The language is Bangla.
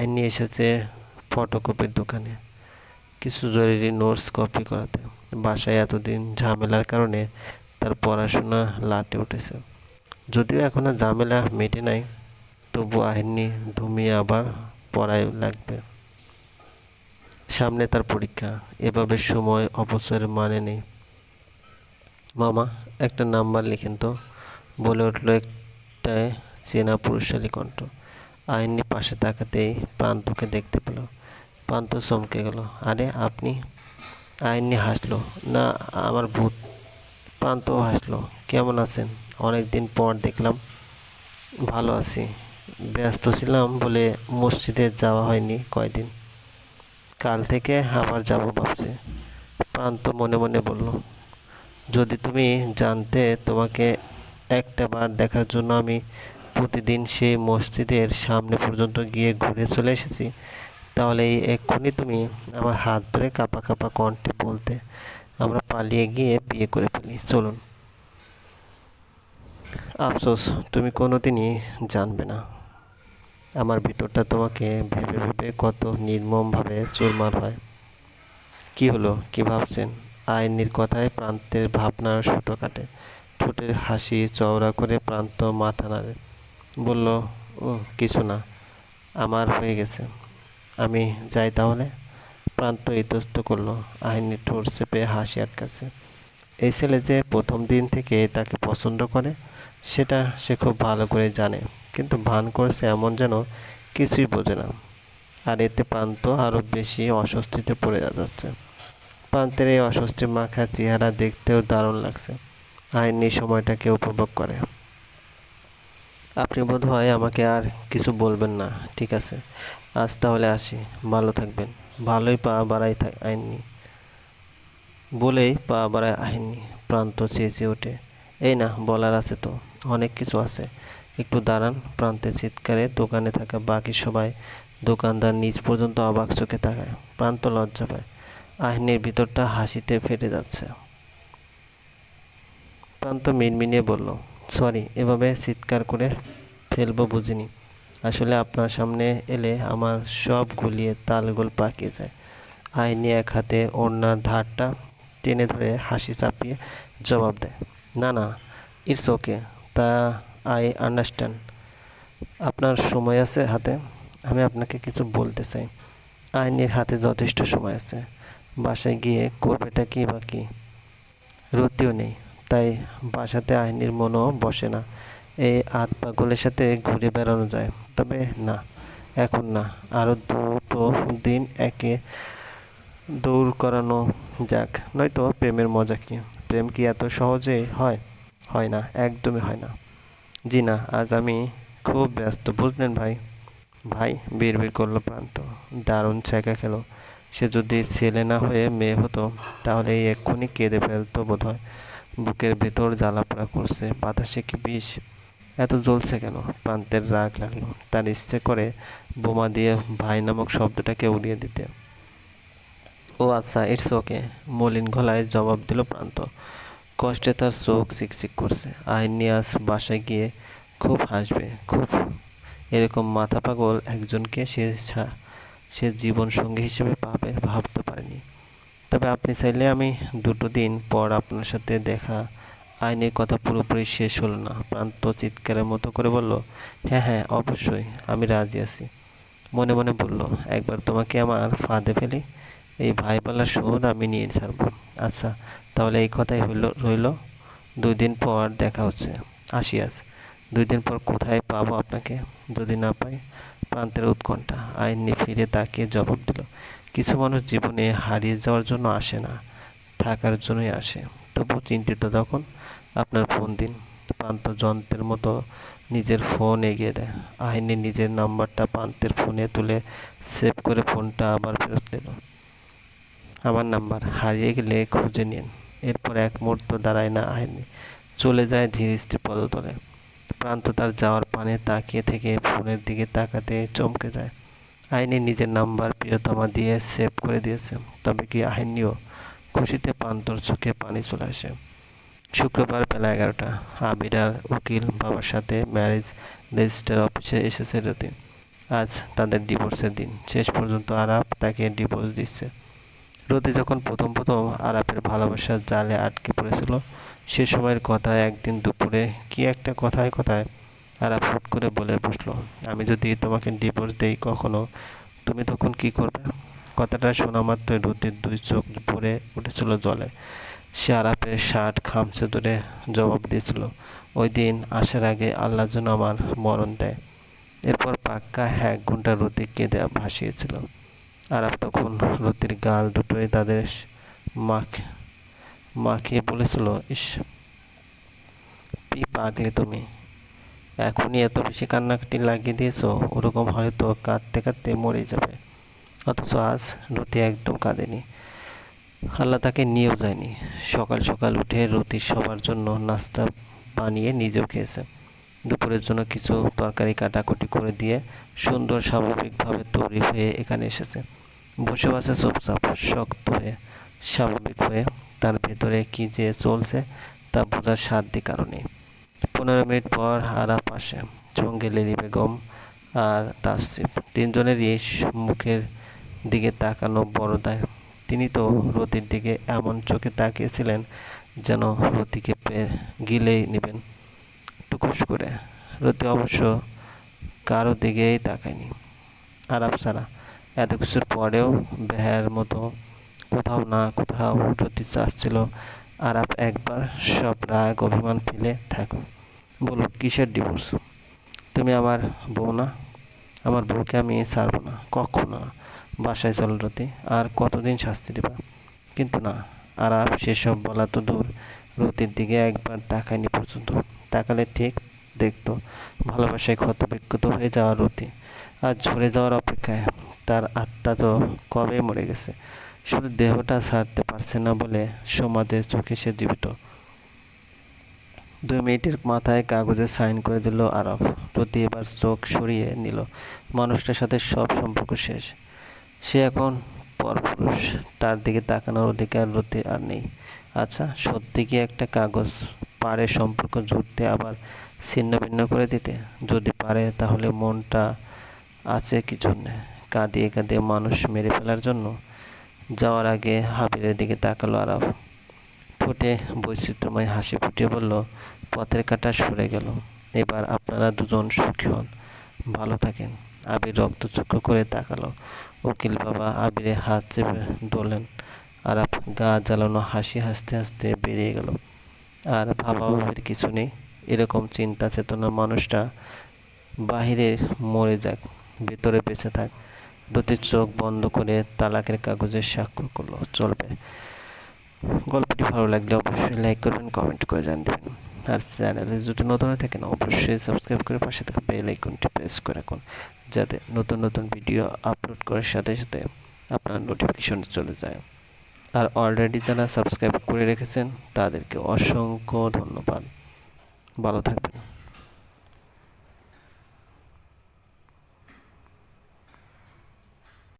আইনি এসেছে ফটোকপির দোকানে। কিছু জরুরি নোটস কপি করাতে। বাসায় এতদিন ঝামেলার কারণে তার পড়াশোনা লাটে উঠেছে। যদিও এখনও ঝামেলা মেটে নাই, তবু আহিনী ধুমিয়ে আবার পড়ায় লাগবে। সামনে তার পরীক্ষা, এভাবে সময় অপচয়ের মানে নেই। মামা, একটা নাম্বার লিখেন তো। বলে উঠল একটা চেনা পুরুষালী কণ্ঠ। আইনি পাশে তাকাতেই প্রান্তকে দেখতে পেল। প্রান্ত চমকে গেল। আরে, আপনি আইনি হাসলো? না, আমার ভূত। প্রান্তও হাসলো। কেমন আছেন? অনেক দিন পর দেখলাম। ভালো আছি। ব্যস্ত ছিলাম বলে মসজিদে যাওয়া হয়নি কয়দিন। কাল থেকে আবার যাব ভাবছি। প্রান্ত মনে মনে বলল। যদি তুমি জানতে তোমাকে একটা বার দেখার জন্য আমি প্রতিদিন সেই মসজিদের সামনে পর্যন্ত গিয়ে ঘুরে চলে এসেছি। তাহলে এক্ষুনি তুমি আমার হাত ধরে কাপা কাপা কণ্ঠে বলতে, আমরা পালিয়ে গিয়ে বিয়ে করে ফেলি। চলুন। আফসোস, তুমি কোনোদিনই জানবে না। আমার ভিতরটা তোমাকে ভেবে ভেবে কত নির্মমভাবে চুরমার হয়। কি হলো, কি ভাবছেন? আইনির কথায় প্রান্তের ভাবনার সুতো কাটে। ঠোঁটের হাসি চওড়া করে প্রান্ত মাথা নাড়ে। বলল, ও, কিছু না, আমার হয়ে গেছে। আমি যাই তাহলে? প্রান্ত ইতস্ত করল আহিনী ঠোঁট চেপে হাসি আটকাছে এই ছেলে যে প্রথম দিন থেকে তাকে পছন্দ করে, সেটা সে খুব ভালো করে জানে, কিন্তু ভান করছে এমন যেন কিছুই বোঝে না। আর এতে প্রান্ত আরও বেশি অস্বস্তিতে পড়ে যাচ্ছে। প্রান্তের এই অস্বস্তি মাখা চেহারা দেখতেও দারুণ লাগছে। আইনি সময়টাকে উপভোগ করে। আপনি বোধ হয় আমাকে আর কিছু বলবেন না, ঠিক আছে? আজ তাহলে আসি, ভালো থাকবেন। ভালোই পা বাড়াই আইননি। বলেই পা বাড়ায় আইননি, প্রান্ত চেঁচে ওঠে। এই না, বলার আছে তো, অনেক কিছু আছে। একটু দাঁড়ান প্রান্তের চিৎকারে দোকানে থাকা বাকি সবাই দোকানদার নিজ পর্যন্ত অবাক চোখে তাকায়, প্রান্ত লজ্জা পায়। আহিনীর ভিতরটা হাসিতে ফেটে যাচ্ছে। প্রান্ত মিনমিনিয়ে বলল সরি এভাবে চিৎকার করে ফেলব বুঝিনি। আসলে আপনার সামনে এলে আমার সব গুলিয়ে তালগোল পাকিয়ে যায়। আইনি এক হাতে ওড়নার ধারটা টেনে ধরে হাসি চাপিয়ে জবাব দেয়, না না ইটস ওকে তা আই আন্ডারস্ট্যান্ড আপনার সময় আছে হাতে, আমি আপনাকে কিছু বলতে চাই। আইনের হাতে যথেষ্ট সময় আছে, বাসায় গিয়ে করবেটা কি বা কি? রতিও নেই। তাই বাসাতে আইনের মনও বসে না। এই আত পাগলের সাথে ঘুরে বেড়ানো যায়। তবে না, এখন না। আরও দুটো দিন একে দৌড় করানো যাক। নয়তো প্রেমের মজা কি? প্রেম কি এত সহজে হয়? হয় না, একদমই হয় না। জি না, আজ আমি খুব ব্যস্ত, বুঝলেন ভাই? ভাই বিড় বিড় করল প্রান্ত। দারুণ ছ্যাঁকা খেলো। সে যদি ছেলে না হয়ে মেয়ে হতো, তাহলে এক্ষুনি কেঁদে ফেলতো বোধ হয় বুকের ভেতর জ্বালাপোড়া করছে, বাতাসে কি বিষ? এত জ্বলছে কেন? প্রান্তের রাগ লাগল। তার ইচ্ছে করে বোমা দিয়ে ভাই নামক শব্দটাকে উড়িয়ে দিতে। ও আচ্ছা ইটস ওকে। মলিন গলায় জবাব দিল প্রান্ত। কষ্টে তার চোখ চিকচিক করছে। আইন নিয়ে আজ বাসায় গিয়ে খুব হাসবে, খুব। এরকম মাথা পাগল একজনকে সে সে জীবন সঙ্গী হিসেবে পাবে, ভাবতে পারেনি। তবে আপনি চাইলে আমি দুটো দিন পর আপনার সাথে দেখা, আইনের কথা পুরোপুরি শেষ হলো না। প্রান্ত চিৎকারের মতো করে বলল হ্যাঁ হ্যাঁ অবশ্যই, আমি রাজি আছি। মনে মনে বলল, একবার তোমাকে আমার ফাঁদে ফেলি এই ভাইপালার শোধ আমি নিয়ে ছাড়বো। আচ্ছা তাহলে এই কথাই হইল, রইল। দুই দিন পর দেখা হচ্ছে। আসি আজ। দুই দিন পর কোথায় পাবো আপনাকে যদি না পাই? প্রান্তের উৎকণ্ঠা। আইনি ফিরে তাকিয়ে জবাব দিল কিছু মানুষ জীবনে হারিয়ে যাওয়ার জন্য আসে না, থাকার জন্যই আসে। তবু চিন্তিত তখন আপনার ফোন দিন, প্রান্ত যন্ত্রের মতো নিজের ফোন এগিয়ে দেয়। আহিনী নিজের নাম্বারটা প্রান্তের ফোনে তুলে সেভ করে ফোনটা আবার ফেরত দিল আমার নাম্বার, হারিয়ে গেলে খুঁজে নিন। এরপর এক মুহূর্ত দাঁড়ায় না আহিনী চলে যায় ধীর স্থির পদতলে। প্রান্ত তার যাওয়ার পানে তাকিয়ে থেকে ফোনের দিকে তাকাতে চমকে যায়। আইনি নিজের নাম্বার প্রিয়তমা দিয়ে সেভ করে দিয়েছে। তবে কি আহিনীও খুশিতে প্রান্তর চোখে পানি চলে আসে। শুক্রবার বেলা এগারোটা আবির আর উকিল বাবার সাথে ম্যারেজ রেজিস্টার অফিসে এসেছে রতি। আজ তাদের ডিভোর্সের দিন। শেষ পর্যন্ত আরাপ তাকে ডিভোর্স দিচ্ছে। রতি যখন প্রথম প্রথম আরাপের ভালোবাসার জালে আটকে পড়েছিল, সে সময়ের কথা একদিন দুপুরে, কি একটা কথায় কথায় আরাপ হুট করে বলে বসল, আমি যদি তোমাকে ডিভোর্স দেই কখনো, তুমি তখন কি করবে? কথাটা শোনা মাত্রই রতির দুই চোখ ভরে উঠেছিল জলে। সে আরাপের শার্ট, খামচে ধরে জবাব দিয়েছিল, ওই দিন আসার আগে আল্লাহ যেন আমার মরণ দেয়। এরপর পাক্কা এক ঘণ্টা রতি কেঁদে ভাসিয়েছিল। আরাপ তখন রতির গাল দুটোই তাদের মাখ, মাখিয়ে বলেছিল, ইস পি পাগলি তুমি। এখনই এত বেশি কান্নাকাটি লাগিয়ে দিয়েছ, ওরকম হয়তো কাঁদতে কাঁদতে মরে যাবে। অথচ আজ রতি একদম কাঁদেনি। আল্লাহ তাকে নিয়েও যায়নি। সকাল সকাল উঠে রতি সবার জন্য নাস্তা বানিয়ে নিজেও খেয়েছে। দুপুরের জন্য কিছু তরকারি কাটাকুটি করে দিয়ে সুন্দর স্বাভাবিকভাবে তৈরি হয়ে এখানে এসেছে। বসে আছে চুপচাপ, শক্ত হয়ে, স্বাভাবিক হয়ে তার ভেতরে কি যে চলছে তা বোঝার সাধ্য কারণে পনেরো মিনিট পর আরাপ আসে সঙ্গে লিলি বেগম আর তাসিফ তিনজনেরই মুখের দিকে তাকানো বড় দায়। তিনি তো রতির দিকে এমন চোখে তাকিয়েছিলেন যেন রতিকে গিলেই নেবেন টুকুস করে। রতি অবশ্য কারও দিকেই তাকায়নি। আরাপ সারা এত কিছুর পরেও বেহার মতো কোথাও না কোথাও রতি চাচ্ছিল আরাপ একবার সব রাগ, অভিমান ফেলে থাকো। বলো, কিসের ডিভোর্স তুমি আমার বউ না? আমার বউকে আমি ছাড়বো না, কখনো। না বাসায় চল রতি, আর কতদিন শাস্তি দেবা? কিন্তু না আর সেসব বলা তো দূর। রতির দিকে একবার তাকায়নি পর্যন্ত। তাকালে ঠিক দেখতো, ভালোবাসায় ক্ষতবিক্ষত হয়ে যাওয়া রতি। আর ঝরে যাওয়ার অপেক্ষায় তার আত্মা তো কবে মরে গেছে? শুধু দেহটা ছাড়তে পারছে না বলে সমাজের চোখে সে জীবিত। দুই মিনিটের মাথায় কাগজে সাইন করে দিল আরব প্রতি এবার চোখ সরিয়ে নিল, মানুষটার সাথে সব সম্পর্ক শেষ। সে এখন পরপুরুষ, তার দিকে তাকানোর অধিকার রতি আর নেই। আচ্ছা সত্যি কি একটা কাগজ পারে সম্পর্ক জুড়তে আবার ছিন্ন ভিন্ন করে দিতে? যদি পারে, তাহলে মনটা আছে কি জন্যে? কাঁদিয়ে কাঁদিয়ে মানুষ মেরে ফেলার জন্য? যাওয়ার আগে হাবিরের দিকে তাকালো আরব ঠোঁটে বৈচিত্র্যময় হাসি ফুটিয়ে বলল, পথের কাটা সরে গেল। এবার আপনারা দুজন সুখী হন। ভালো থাকেন। আবির রক্তচক্ষু করে তাকালো। উকিল বাবা আবিরে হাত চেপে ধরলেন। আর গা জ্বালানো হাসি হাসতে হাসতে বেরিয়ে গেল। আর ভাবা ভাবের কিছু নেই। এরকম চিন্তা চেতনা মানুষটা বাহিরে মরে যাক, ভেতরে বেঁচে থাক। দুটি চোখ বন্ধ করে তালাকের কাগজে স্বাক্ষর করল। চলবে। গল্পটি ভালো লাগলে অবশ্যই লাইক করবেন, কমেন্ট করে জান দেবেন আর চ্যানেলে যদি নতুন থাকেন, অবশ্যই সাবস্ক্রাইব করে পাশে থাকা বেল আইকনটি প্রেস করে রাখুন, যাতে নতুন নতুন ভিডিও আপলোড করার সাথে সাথে আপনার নোটিফিকেশন চলে যায়। আর অলরেডি যারা সাবস্ক্রাইব করে রেখেছেন, তাদেরকে অসংখ্য ধন্যবাদ। ভালো থাকবেন।